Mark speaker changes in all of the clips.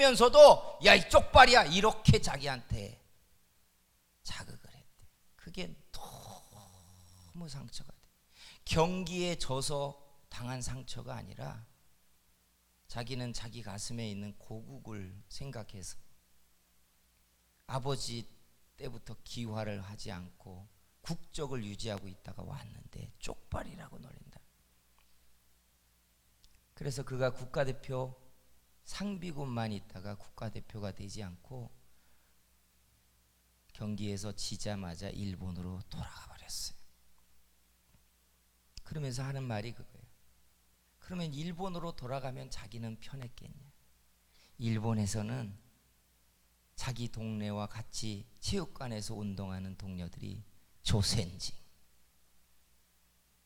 Speaker 1: 그러면서도 야 이 쪽발이야 이렇게 자기한테 자극을 했대. 그게 너무 상처가 돼. 경기에 져서 당한 상처가 아니라 자기는 자기 가슴에 있는 고국을 생각해서 아버지 때부터 기화를 하지 않고 국적을 유지하고 있다가 왔는데 쪽발이라고 놀린다. 그래서 그가 국가대표 상비군만 있다가 국가대표가 되지 않고 경기에서 지자마자 일본으로 돌아가 버렸어요. 그러면서 하는 말이 그거예요. 그러면 일본으로 돌아가면 자기는 편했겠냐? 일본에서는 자기 동네와 같이 체육관에서 운동하는 동료들이 조센징.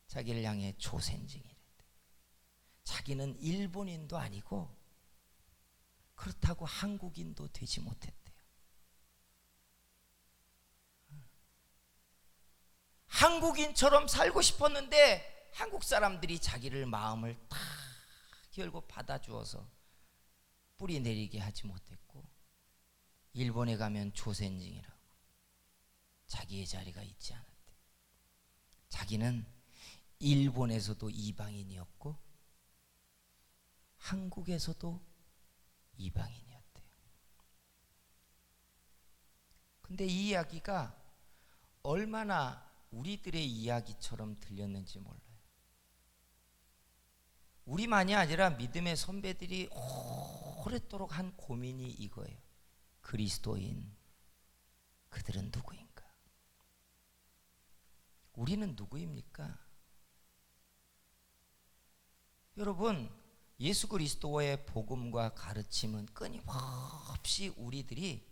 Speaker 1: 자기를 향해 조센징이랬대. 자기는 일본인도 아니고 그렇다고 한국인도 되지 못했대요. 한국인처럼 살고 싶었는데 한국 사람들이 자기를 마음을 탁 열고 받아주어서 뿌리 내리게 하지 못했고 일본에 가면 조센징이라고 자기의 자리가 있지 않았대. 자기는 일본에서도 이방인이었고 한국에서도 이방인이었대요. 근데 이 이야기가 얼마나 우리들의 이야기처럼 들렸는지 몰라요. 우리만이 아니라 믿음의 선배들이 오랫도록 한 고민이 이거예요. 그리스도인 그들은 누구인가? 우리는 누구입니까? 여러분, 예수 그리스도의 복음과 가르침은 끊임없이 우리들이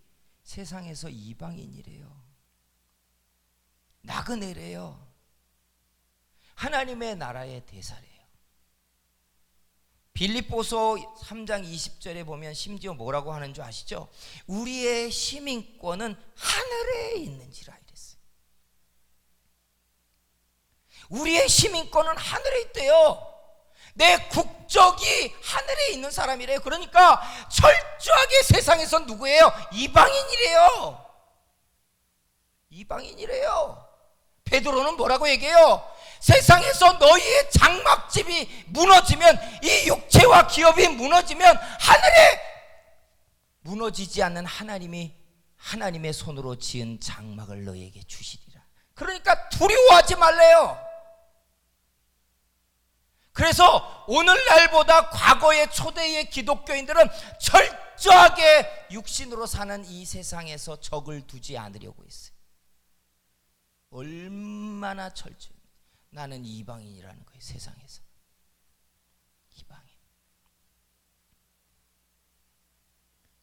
Speaker 1: 세상에서 이방인이래요. 나그네래요. 하나님의 나라의 대사래요. 빌립보서 3장 20절에 보면 심지어 뭐라고 하는 줄 아시죠? 우리의 시민권은 하늘에 있는지라 이랬어요. 우리의 시민권은 하늘에 있대요. 내 국적이 하늘에 있는 사람이래요. 그러니까 철저하게 세상에서 누구예요? 이방인이래요. 이방인이래요. 베드로는 뭐라고 얘기해요? 세상에서 너희의 장막집이 무너지면 이 육체와 기업이 무너지면 하늘에 무너지지 않는 하나님이 하나님의 손으로 지은 장막을 너희에게 주시리라. 그러니까 두려워하지 말래요. 그래서 오늘날보다 과거의 초대의 기독교인들은 철저하게 육신으로 사는 이 세상에서 적을 두지 않으려고 했어요. 얼마나 철저히 나는 이방인이라는 거예요 세상에서. 이방인.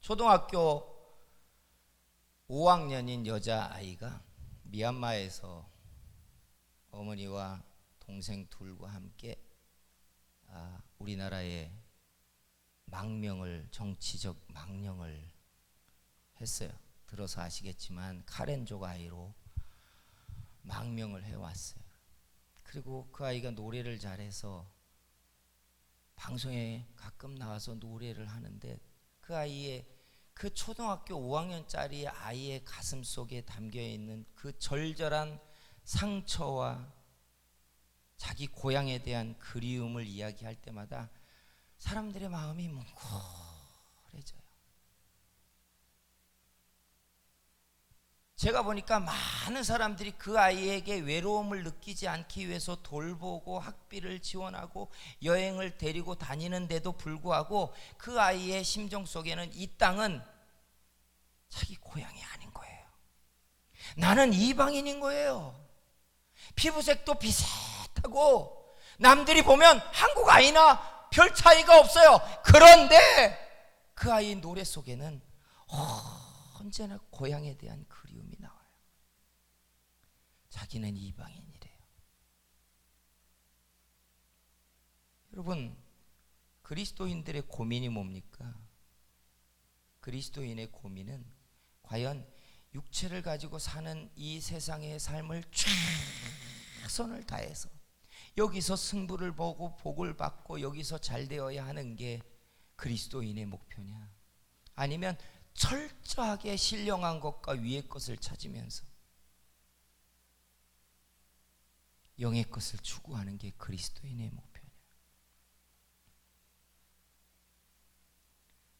Speaker 1: 초등학교 5학년인 여자아이가 미얀마에서 어머니와 동생 둘과 함께 아, 우리나라에 망명을 정치적 망명을 했어요. 들어서 아시겠지만 카렌족 아이로 망명을 해왔어요. 그리고 그 아이가 노래를 잘해서 방송에 가끔 나와서 노래를 하는데 그 아이의 그 초등학교 5학년짜리 아이의 가슴 속에 담겨 있는 그 절절한 상처와 자기 고향에 대한 그리움을 이야기할 때마다 사람들의 마음이 뭉클해져요. 제가 보니까 많은 사람들이 그 아이에게 외로움을 느끼지 않기 위해서 돌보고 학비를 지원하고 여행을 데리고 다니는데도 불구하고 그 아이의 심정 속에는 이 땅은 자기 고향이 아닌 거예요. 나는 이방인인 거예요. 피부색도 비슷 하고 남들이 보면 한국 아이나 별 차이가 없어요. 그런데 그 아이 노래 속에는 언제나 고향에 대한 그리움이 나와요. 자기는 이방인이래요. 여러분, 그리스도인들의 고민이 뭡니까? 그리스도인의 고민은 과연 육체를 가지고 사는 이 세상의 삶을 최선을 다해서 여기서 승부를 보고 복을 받고 여기서 잘 되어야 하는 게 그리스도인의 목표냐? 아니면 철저하게 신령한 것과 위의 것을 찾으면서 영의 것을 추구하는 게 그리스도인의 목표냐.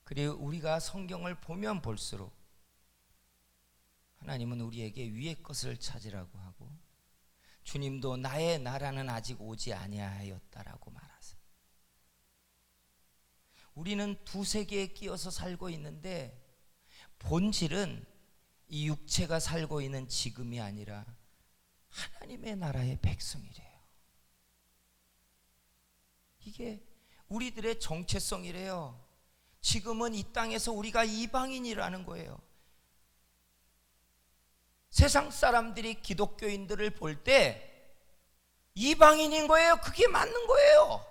Speaker 1: 그리고 우리가 성경을 보면 볼수록 하나님은 우리에게 위의 것을 찾으라고 하고 주님도 나의 나라는 아직 오지 아니하였다라고 말하세요. 우리는 두 세계에 끼어서 살고 있는데 본질은 이 육체가 살고 있는 지금이 아니라 하나님의 나라의 백성이래요. 이게 우리들의 정체성이래요. 지금은 이 땅에서 우리가 이방인이라는 거예요. 세상 사람들이 기독교인들을 볼 때 이방인인 거예요. 그게 맞는 거예요.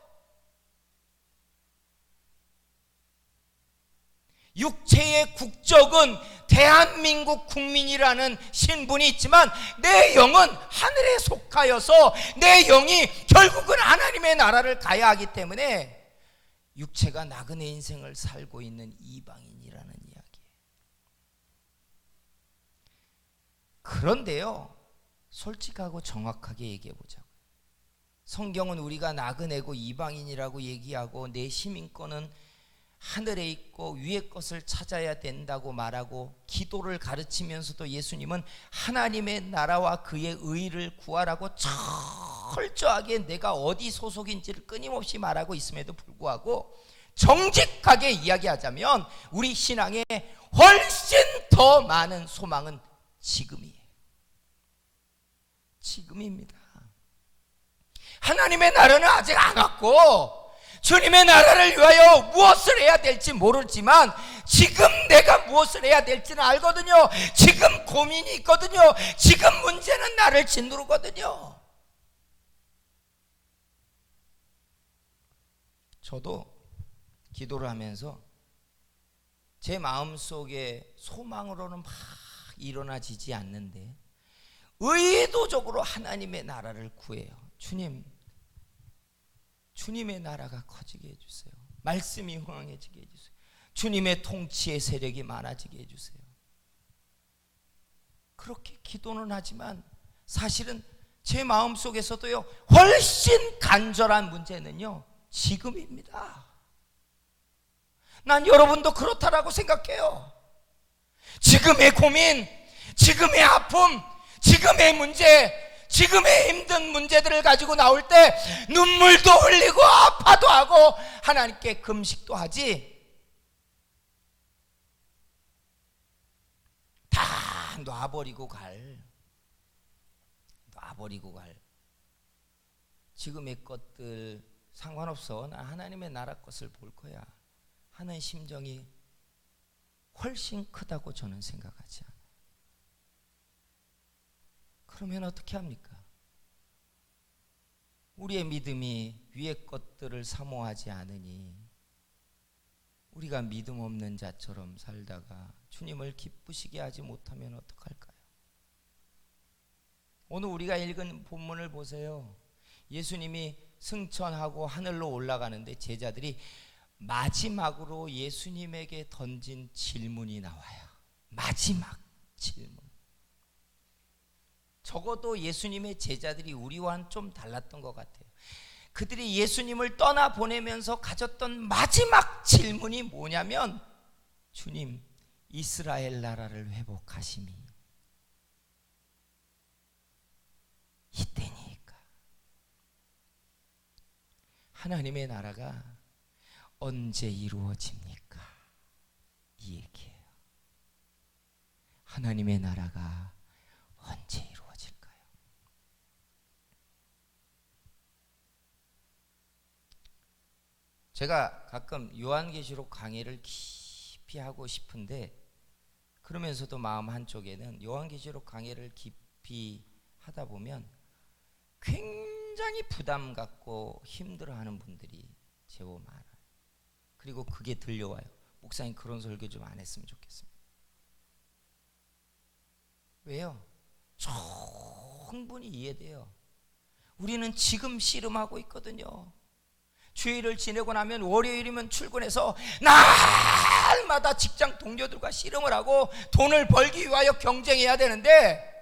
Speaker 1: 육체의 국적은 대한민국 국민이라는 신분이 있지만 내 영은 하늘에 속하여서 내 영이 결국은 하나님의 나라를 가야 하기 때문에 육체가 나그네 인생을 살고 있는 이방인이라는 이야기예요. 그런데요, 솔직하고 정확하게 얘기해 보자고요. 성경은 우리가 나그네고 이방인이라고 얘기하고 내 시민권은 하늘에 있고 위의 것을 찾아야 된다고 말하고 기도를 가르치면서도 예수님은 하나님의 나라와 그의 의를 구하라고 철저하게 내가 어디 소속인지를 끊임없이 말하고 있음에도 불구하고 정직하게 이야기하자면 우리 신앙에 훨씬 더 많은 소망은 지금이에요. 지금입니다. 하나님의 나라는 아직 안 왔고 주님의 나라를 위하여 무엇을 해야 될지 모르지만 지금 내가 무엇을 해야 될지는 알거든요. 지금 고민이 있거든요. 지금 문제는 나를 짓누르거든요. 저도 기도를 하면서 제 마음 속에 소망으로는 막 일어나지지 않는데 의도적으로 하나님의 나라를 구해요. 주님, 주님의 나라가 커지게 해주세요. 말씀이 흥황해지게 해주세요. 주님의 통치의 세력이 많아지게 해주세요. 그렇게 기도는 하지만 사실은 제 마음 속에서도요, 훨씬 간절한 문제는요, 지금입니다. 난 여러분도 그렇다라고 생각해요. 지금의 고민, 지금의 아픔, 지금의 문제, 지금의 힘든 문제들을 가지고 나올 때 눈물도 흘리고 아파도 하고 하나님께 금식도 하지. 다 놔버리고 갈. 놔버리고 갈. 지금의 것들 상관없어. 나 하나님의 나라 것을 볼 거야. 하는 심정이 훨씬 크다고 저는 생각하지 않아요. 그러면 어떻게 합니까? 우리의 믿음이 위의 것들을 사모하지 않으니 우리가 믿음 없는 자처럼 살다가 주님을 기쁘시게 하지 못하면 어떡할까요? 오늘 우리가 읽은 본문을 보세요. 예수님이 승천하고 하늘로 올라가는데 제자들이 마지막으로 예수님에게 던진 질문이 나와요. 마지막 질문. 적어도 예수님의 제자들이 우리와는 좀 달랐던 것 같아요. 그들이 예수님을 떠나 보내면서 가졌던 마지막 질문이 뭐냐면 주님 이스라엘 나라를 회복하심이 이때니까 하나님의 나라가 언제 이루어집니까? 이 얘기예요. 하나님의 나라가 언제 이루어질까요? 제가 가끔 요한계시록 강의를 깊이 하고 싶은데 그러면서도 마음 한쪽에는 요한계시록 강의를 깊이 하다 보면 굉장히 부담 갖고 힘들어하는 분들이 제법 많아요. 그리고 그게 들려와요. 목사님 그런 설교 좀 안 했으면 좋겠습니다. 왜요? 충분히 이해돼요. 우리는 지금 씨름하고 있거든요. 주일을 지내고 나면 월요일이면 출근해서 날마다 직장 동료들과 씨름을 하고 돈을 벌기 위하여 경쟁해야 되는데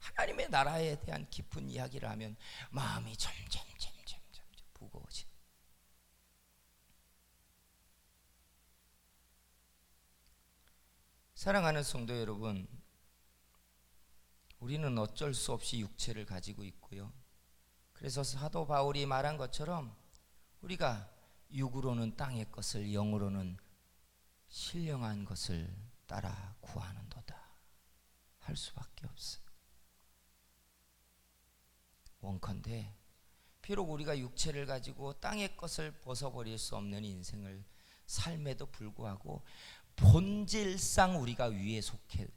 Speaker 1: 하나님의 나라에 대한 깊은 이야기를 하면 마음이 점점 점점 점점 무거워지. 사랑하는 성도 여러분, 우리는 어쩔 수 없이 육체를 가지고 있고요. 그래서 사도 바울이 말한 것처럼 우리가 육으로는 땅의 것을 영으로는 신령한 것을 따라 구하는도다 할 수밖에 없어요. 원컨대 비록 우리가 육체를 가지고 땅의 것을 벗어버릴 수 없는 인생을 삶에도 불구하고 본질상 우리가 위에 속해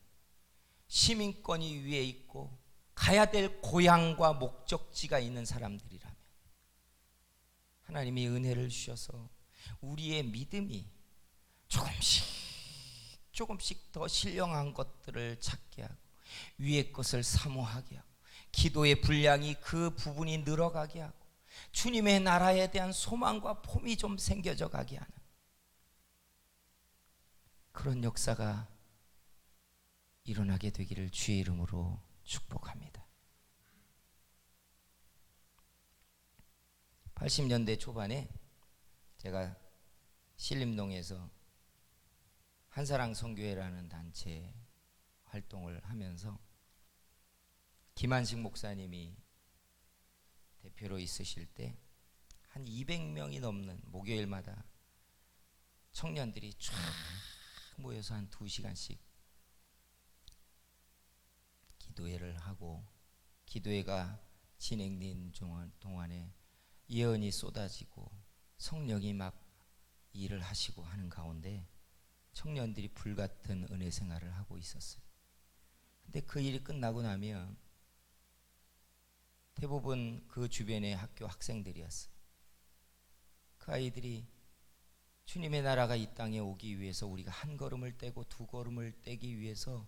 Speaker 1: 시민권이 위에 있고 가야 될 고향과 목적지가 있는 사람들이라면 하나님이 은혜를 주셔서 우리의 믿음이 조금씩 조금씩 더 신령한 것들을 찾게 하고 위의 것을 사모하게 하고 기도의 분량이 그 부분이 늘어가게 하고 주님의 나라에 대한 소망과 폼이 좀 생겨져 가게 하는 그런 역사가 일어나게 되기를 주의 이름으로 축복합니다. 80년대 초반에 제가 신림동에서 한사랑 성교회라는 단체 활동을 하면서 김한식 목사님이 대표로 있으실 때 한 200명이 넘는 목요일마다 청년들이 쫙 모여서 한 2시간씩 기도회를 하고 기도회가 진행된 동안에 예언이 쏟아지고 성령이 막 일을 하시고 하는 가운데 청년들이 불같은 은혜 생활을 하고 있었어요. 근데 그 일이 끝나고 나면 대부분 그 주변의 학교 학생들이었어요. 그 아이들이 주님의 나라가 이 땅에 오기 위해서 우리가 한 걸음을 떼고 두 걸음을 떼기 위해서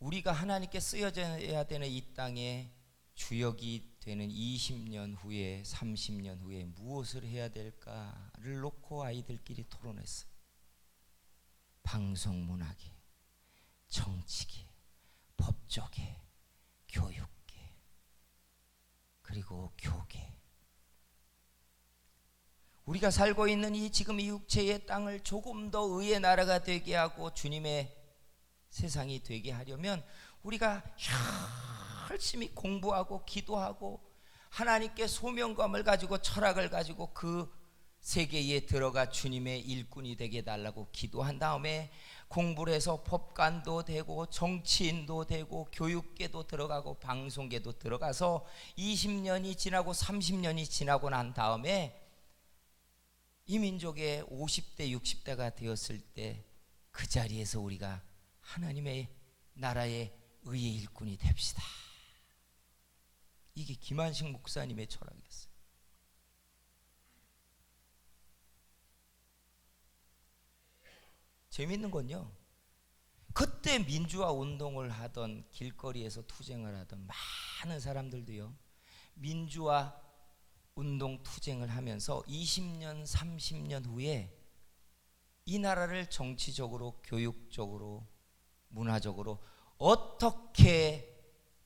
Speaker 1: 우리가 하나님께 쓰여져야 되는 이 땅에 주역이 되는 20년 후에 30년 후에 무엇을 해야 될까를 놓고 아이들끼리 토론했어요. 방송 문화계, 정치계, 법조계, 교육계, 그리고 교계. 우리가 살고 있는 이 지금 이 육체의 땅을 조금 더 의의 나라가 되게 하고 주님의 세상이 되게 하려면 우리가 열심히 공부하고 기도하고 하나님께 소명감을 가지고 철학을 가지고 그 세계에 들어가 주님의 일꾼이 되게 달라고 기도한 다음에 공부를 해서 법관도 되고 정치인도 되고 교육계도 들어가고 방송계도 들어가서 20년이 지나고 30년이 지나고 난 다음에 이 민족의 50대, 60대가 되었을 때 그 자리에서 우리가 하나님의 나라의 의의 일꾼이 됩시다. 이게 김한식 목사님의 철학이었어요. 재밌는 건요. 그때 민주화 운동을 하던 길거리에서 투쟁을 하던 많은 사람들도요. 민주화 운동 투쟁을 하면서 20년, 30년 후에 이 나라를 정치적으로, 교육적으로, 문화적으로 어떻게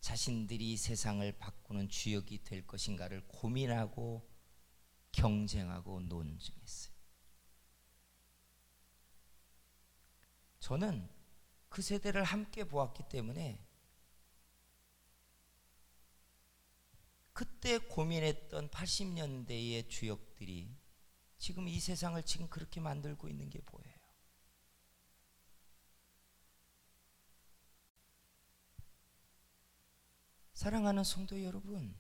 Speaker 1: 자신들이 세상을 바꾸는 주역이 될 것인가를 고민하고 경쟁하고 논증했어요. 저는 그 세대를 함께 보았기 때문에 그때 고민했던 80년대의 주역들이 지금 이 세상을 지금 그렇게 만들고 있는 게 보여요. 사랑하는 성도 여러분,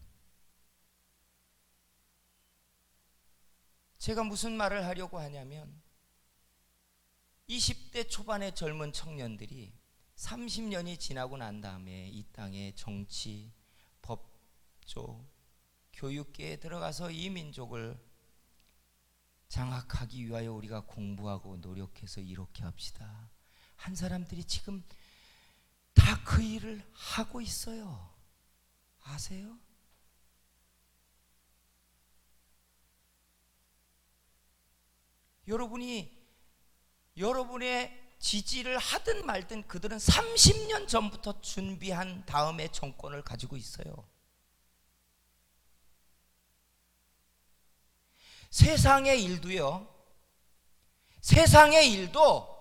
Speaker 1: 제가 무슨 말을 하려고 하냐면 20대 초반의 젊은 청년들이 30년이 지나고 난 다음에 이 땅에 정치, 법조, 교육계에 들어가서 이 민족을 장악하기 위하여 우리가 공부하고 노력해서 이렇게 합시다. 한 사람들이 지금 다 그 일을 하고 있어요. 아세요? 여러분이 여러분의 지지를 하든 말든 그들은 30년 전부터 준비한 다음에 정권을 가지고 있어요. 세상의 일도요. 세상의 일도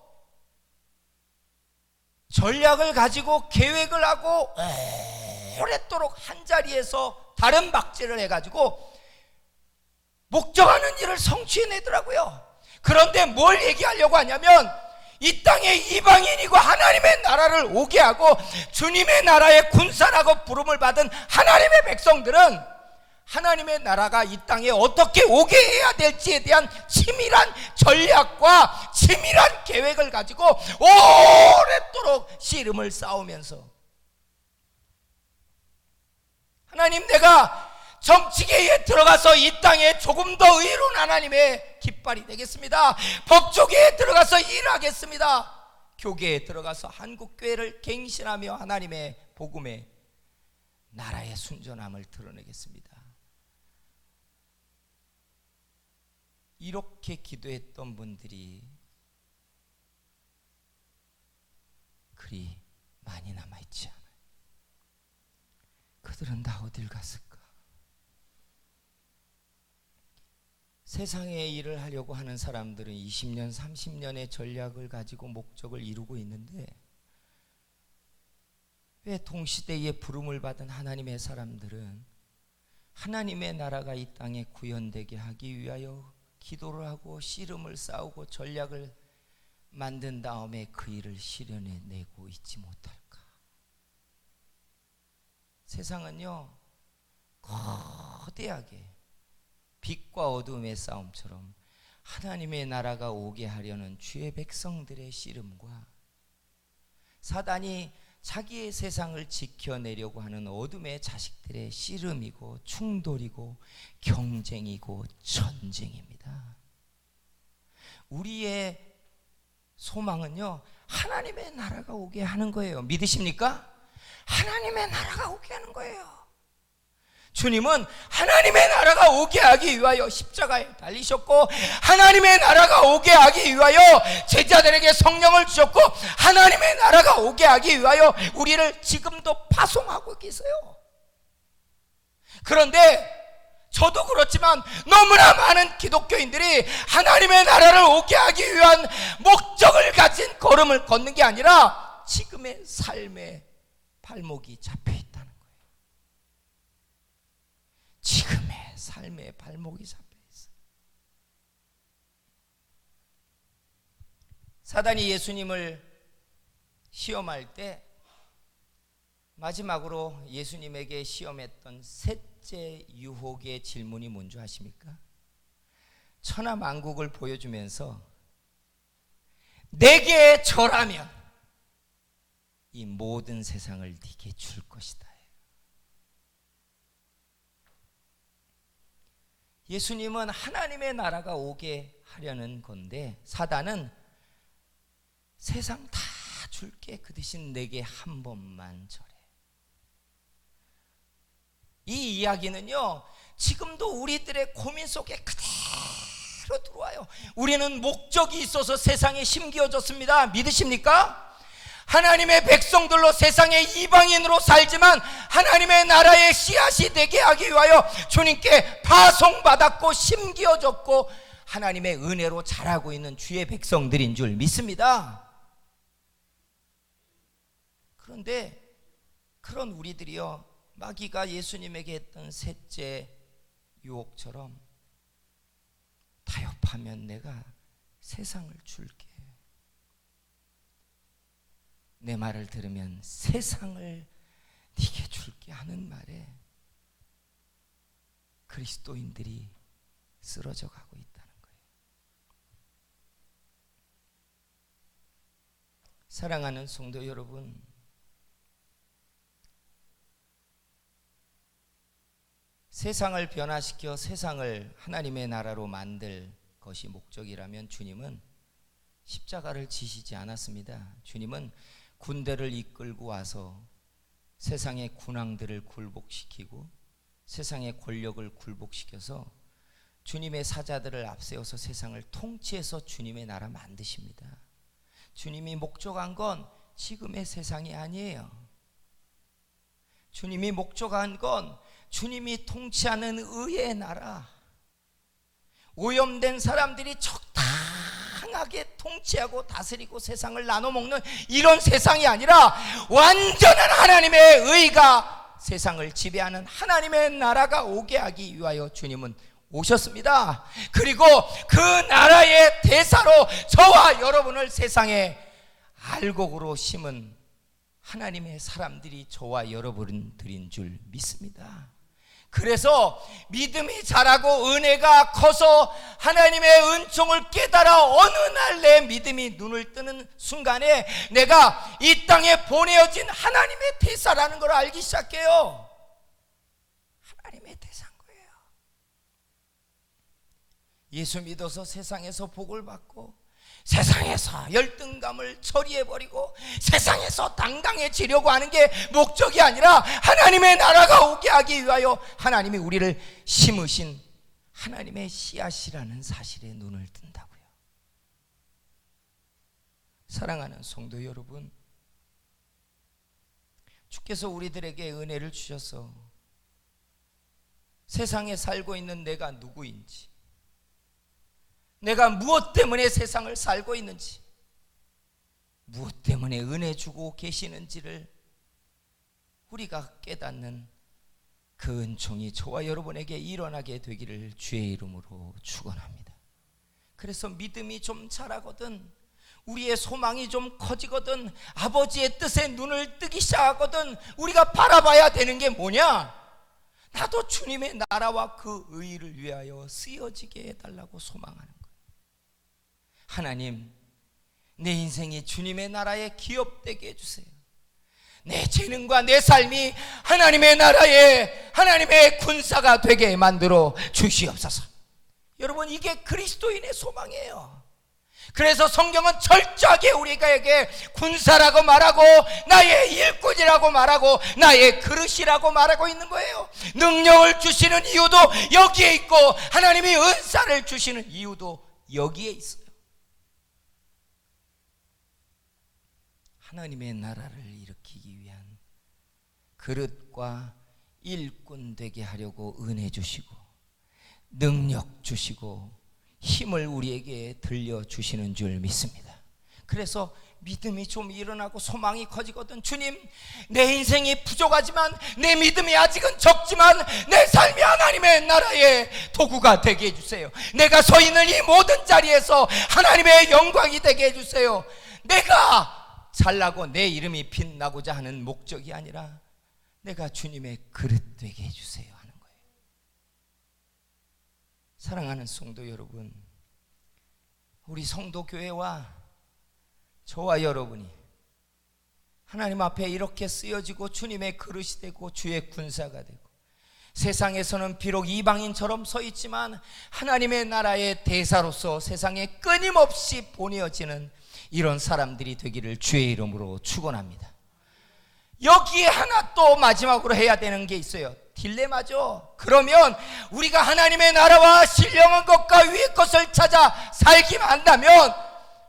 Speaker 1: 전략을 가지고 계획을 하고 에이. 오랫도록 한 자리에서 다른 박제를 해가지고 목적하는 일을 성취해내더라고요. 그런데 뭘 얘기하려고 하냐면 이 땅에 이방인이고 하나님의 나라를 오게 하고 주님의 나라의 군사라고 부름을 받은 하나님의 백성들은 하나님의 나라가 이 땅에 어떻게 오게 해야 될지에 대한 치밀한 전략과 치밀한 계획을 가지고 오랫도록 씨름을 싸우면서 하나님 내가 정치계에 들어가서 이 땅에 조금 더 의로운 하나님의 깃발이 되겠습니다. 법조계에 들어가서 일하겠습니다. 교계에 들어가서 한국교회를 갱신하며 하나님의 복음에 나라의 순전함을 드러내겠습니다. 이렇게 기도했던 분들이 그리 많이 남아있지 않아요. 그들은 다 어딜 갔을까? 세상의 일을 하려고 하는 사람들은 20년, 30년의 전략을 가지고 목적을 이루고 있는데 왜 동시대에 부름을 받은 하나님의 사람들은 하나님의 나라가 이 땅에 구현되게 하기 위하여 기도를 하고 씨름을 싸우고 전략을 만든 다음에 그 일을 실현해 내고 있지 못할까? 세상은요, 거대하게 빛과 어둠의 싸움처럼 하나님의 나라가 오게 하려는 주의 백성들의 씨름과 사단이 자기의 세상을 지켜내려고 하는 어둠의 자식들의 씨름이고 충돌이고 경쟁이고 전쟁입니다. 우리의 소망은요, 하나님의 나라가 오게 하는 거예요. 믿으십니까? 하나님의 나라가 오게 하는 거예요. 주님은 하나님의 나라가 오게 하기 위하여 십자가에 달리셨고 하나님의 나라가 오게 하기 위하여 제자들에게 성령을 주셨고 하나님의 나라가 오게 하기 위하여 우리를 지금도 파송하고 계세요. 그런데 저도 그렇지만 너무나 많은 기독교인들이 하나님의 나라를 오게 하기 위한 목적을 가진 걸음을 걷는 게 아니라 지금의 삶의 발목이 잡혀 있다는 거예요. 지금의 삶의 발목이 잡혀 있어요. 사단이 예수님을 시험할 때 마지막으로 예수님에게 시험했던 셋째 유혹의 질문이 뭔지 아십니까? 천하 만국을 보여주면서 내게 절하면 이 모든 세상을 네게 줄 것이다. 예수님은 하나님의 나라가 오게 하려는 건데 사단은 세상 다 줄게 그 대신 내게 한 번만 절해. 이 이야기는요 지금도 우리들의 고민 속에 그대로 들어와요. 우리는 목적이 있어서 세상에 심기어졌습니다. 믿으십니까? 하나님의 백성들로 세상의 이방인으로 살지만 하나님의 나라의 씨앗이 되게 하기 위하여 주님께 파송받았고 심기어졌고 하나님의 은혜로 자라고 있는 주의 백성들인 줄 믿습니다. 그런데 그런 우리들이요 마귀가 예수님에게 했던 셋째 유혹처럼 타협하면 내가 세상을 줄게. 내 말을 들으면 세상을 네게 줄게 하는 말에 그리스도인들이 쓰러져 가고 있다는 거예요. 사랑하는 성도 여러분, 세상을 변화시켜 세상을 하나님의 나라로 만들 것이 목적이라면 주님은 십자가를 지시지 않았습니다. 주님은 군대를 이끌고 와서 세상의 군왕들을 굴복시키고 세상의 권력을 굴복시켜서 주님의 사자들을 앞세워서 세상을 통치해서 주님의 나라 만드십니다. 주님이 목적한 건 지금의 세상이 아니에요. 주님이 목적한 건 주님이 통치하는 의의 나라. 오염된 사람들이 적당하게 통치하고 다스리고 세상을 나눠 먹는 이런 세상이 아니라 완전한 하나님의 의가 세상을 지배하는 하나님의 나라가 오게 하기 위하여 주님은 오셨습니다. 그리고 그 나라의 대사로 저와 여러분을 세상에 알곡으로 심은 하나님의 사람들이 저와 여러분들인 줄 믿습니다. 그래서 믿음이 자라고 은혜가 커서 하나님의 은총을 깨달아 어느 날 내 믿음이 눈을 뜨는 순간에 내가 이 땅에 보내어진 하나님의 대사라는 걸 알기 시작해요. 하나님의 대사인 거예요. 예수 믿어서 세상에서 복을 받고 세상에서 열등감을 처리해버리고 세상에서 당당해지려고 하는 게 목적이 아니라 하나님의 나라가 오게 하기 위하여 하나님이 우리를 심으신 하나님의 씨앗이라는 사실에 눈을 뜬다고요. 사랑하는 성도 여러분, 주께서 우리들에게 은혜를 주셔서 세상에 살고 있는 내가 누구인지 내가 무엇 때문에 세상을 살고 있는지, 무엇 때문에 은혜 주고 계시는지를 우리가 깨닫는 그 은총이 저와 여러분에게 일어나게 되기를 주의 이름으로 축원합니다. 그래서 믿음이 좀 자라거든 우리의 소망이 좀 커지거든 아버지의 뜻에 눈을 뜨기 시작하거든 우리가 바라봐야 되는 게 뭐냐? 나도 주님의 나라와 그 의를 위하여 쓰여지게 해달라고 소망하는 하나님, 내 인생이 주님의 나라에 기업되게 해주세요. 내 재능과 내 삶이 하나님의 나라에 하나님의 군사가 되게 만들어 주시옵소서. 여러분, 이게 그리스도인의 소망이에요. 그래서 성경은 철저하게 우리가에게 군사라고 말하고 나의 일꾼이라고 말하고 나의 그릇이라고 말하고 있는 거예요. 능력을 주시는 이유도 여기에 있고 하나님이 은사를 주시는 이유도 여기에 있어요. 하나님의 나라를 일으키기 위한 그릇과 일꾼 되게 하려고 은혜 주시고 능력 주시고 힘을 우리에게 들려 주시는 줄 믿습니다. 그래서 믿음이 좀 일어나고 소망이 커지거든. 주님, 내 인생이 부족하지만 내 믿음이 아직은 적지만 내 삶이 하나님의 나라의 도구가 되게 해주세요. 내가 서 있는 이 모든 자리에서 하나님의 영광이 되게 해주세요. 내가 살라고 내 이름이 빛나고자 하는 목적이 아니라 내가 주님의 그릇 되게 해주세요 하는 거예요. 사랑하는 성도 여러분, 우리 성도 교회와 저와 여러분이 하나님 앞에 이렇게 쓰여지고 주님의 그릇이 되고 주의 군사가 되고 세상에서는 비록 이방인처럼 서 있지만 하나님의 나라의 대사로서 세상에 끊임없이 보내어지는 이런 사람들이 되기를 주의 이름으로 축원합니다. 여기에 하나 또 마지막으로 해야 되는 게 있어요. 딜레마죠. 그러면 우리가 하나님의 나라와 신령한 것과 위의 것을 찾아 살기만 한다면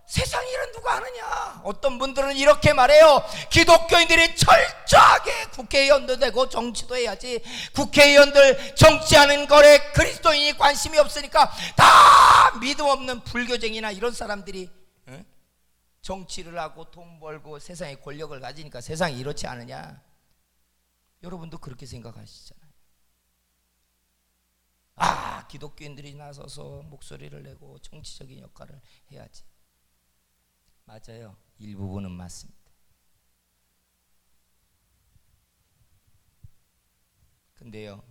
Speaker 1: 세상 일은 누가 하느냐? 어떤 분들은 이렇게 말해요. 기독교인들이 철저하게 국회의원도 되고 정치도 해야지. 국회의원들 정치하는 거래 그리스도인이 관심이 없으니까 다 믿음 없는 불교쟁이나 이런 사람들이 정치를 하고 돈 벌고 세상에 권력을 가지니까 세상이 이렇지 않으냐? 여러분도 그렇게 생각하시잖아요. 아, 기독교인들이 나서서 목소리를 내고 정치적인 역할을 해야지. 맞아요. 일부분은 맞습니다. 근데요,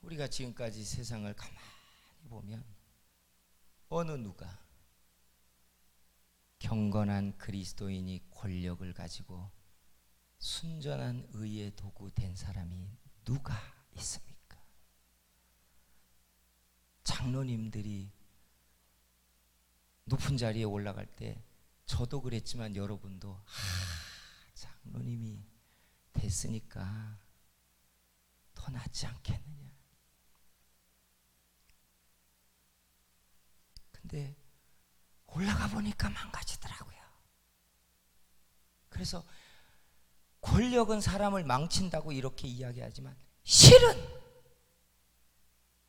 Speaker 1: 우리가 지금까지 세상을 가만히 보면 어느 누가 경건한 그리스도인이 권력을 가지고 순전한 의의 도구 된 사람이 누가 있습니까? 장로님들이 높은 자리에 올라갈 때 저도 그랬지만 여러분도 아, 장로님이 됐으니까 더 낫지 않겠느냐. 근데 올라가 보니까 망가지더라고요. 그래서 권력은 사람을 망친다고 이렇게 이야기하지만 실은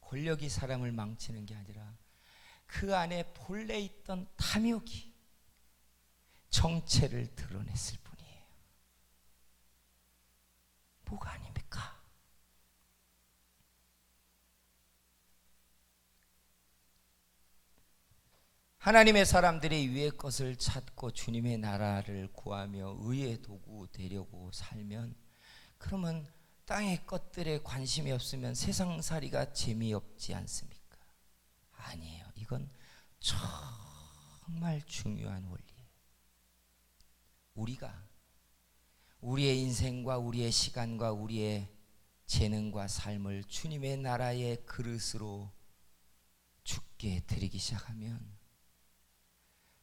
Speaker 1: 권력이 사람을 망치는 게 아니라 그 안에 본래 있던 탐욕이 정체를 드러냈을 뿐이에요. 뭐가 아닙니까? 하나님의 사람들이 위의 것을 찾고 주님의 나라를 구하며 의의 도구 되려고 살면 그러면 땅의 것들에 관심이 없으면 세상살이가 재미없지 않습니까? 아니에요. 이건 정말 중요한 원리예요. 우리가 우리의 인생과 우리의 시간과 우리의 재능과 삶을 주님의 나라의 그릇으로 죽게 드리기 시작하면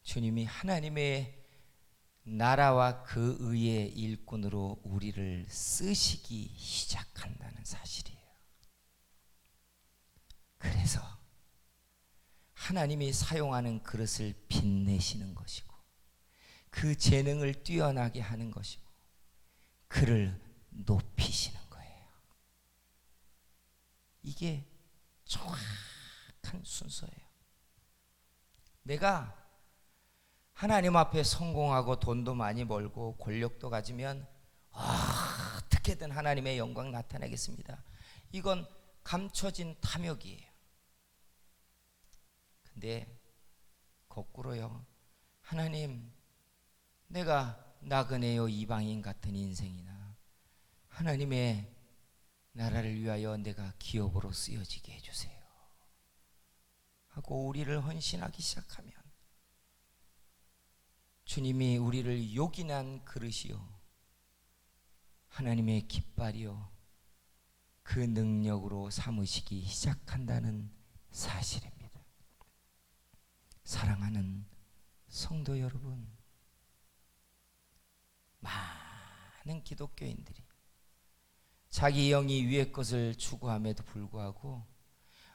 Speaker 1: 주님이 하나님의 나라와 그 의의 일꾼으로 우리를 쓰시기 시작한다는 사실이에요. 그래서 하나님이 사용하는 그릇을 빛내시는 것이고 그 재능을 뛰어나게 하는 것이고 그를 높이시는 거예요. 이게 정확한 순서예요. 내가 하나님 앞에 성공하고 돈도 많이 벌고 권력도 가지면 아, 어떻게든 하나님의 영광 나타내겠습니다. 이건 감춰진 탐욕이에요. 근데 거꾸로요. 하나님, 내가 나그네요 이방인 같은 인생이나 하나님의 나라를 위하여 내가 기업으로 쓰여지게 해주세요. 하고 우리를 헌신하기 시작하면 주님이 우리를 요긴한 그릇이요. 하나님의 깃발이요. 그 능력으로 삼으시기 시작한다는 사실입니다. 사랑하는 성도 여러분, 많은 기독교인들이 자기 영이 위의 것을 추구함에도 불구하고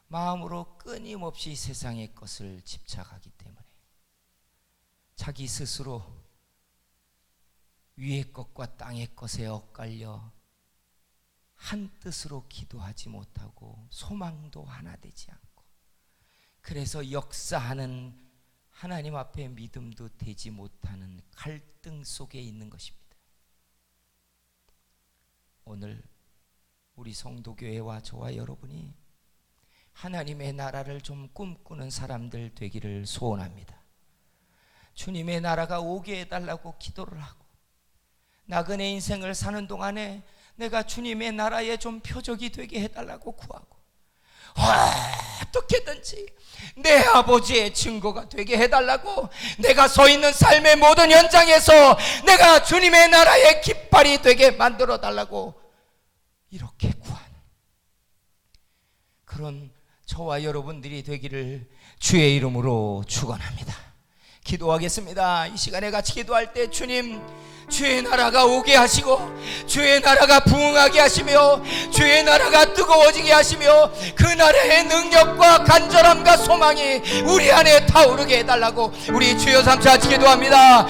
Speaker 1: 마음으로 끊임없이 세상의 것을 집착하기 때문에 자기 스스로 위의 것과 땅의 것에 엇갈려 한 뜻으로 기도하지 못하고 소망도 하나 되지 않고 그래서 역사하는 하나님 앞에 믿음도 되지 못하는 갈등 속에 있는 것입니다. 오늘 우리 성도교회와 저와 여러분이 하나님의 나라를 좀 꿈꾸는 사람들 되기를 소원합니다. 주님의 나라가 오게 해달라고 기도를 하고 나그네 인생을 사는 동안에 내가 주님의 나라에 좀 표적이 되게 해달라고 구하고 어떻게든지 내 아버지의 증거가 되게 해달라고 내가 서 있는 삶의 모든 현장에서 내가 주님의 나라의 깃발이 되게 만들어 달라고 이렇게 구하는 그런 저와 여러분들이 되기를 주의 이름으로 축원합니다. 기도하겠습니다. 이 시간에 같이 기도할 때 주님 주의 나라가 오게 하시고 주의 나라가 부흥하게 하시며 주의 나라가 뜨거워지게 하시며 그 나라의 능력과 간절함과 소망이 우리 안에 타오르게 해달라고 우리 주여 삼차 기도합니다.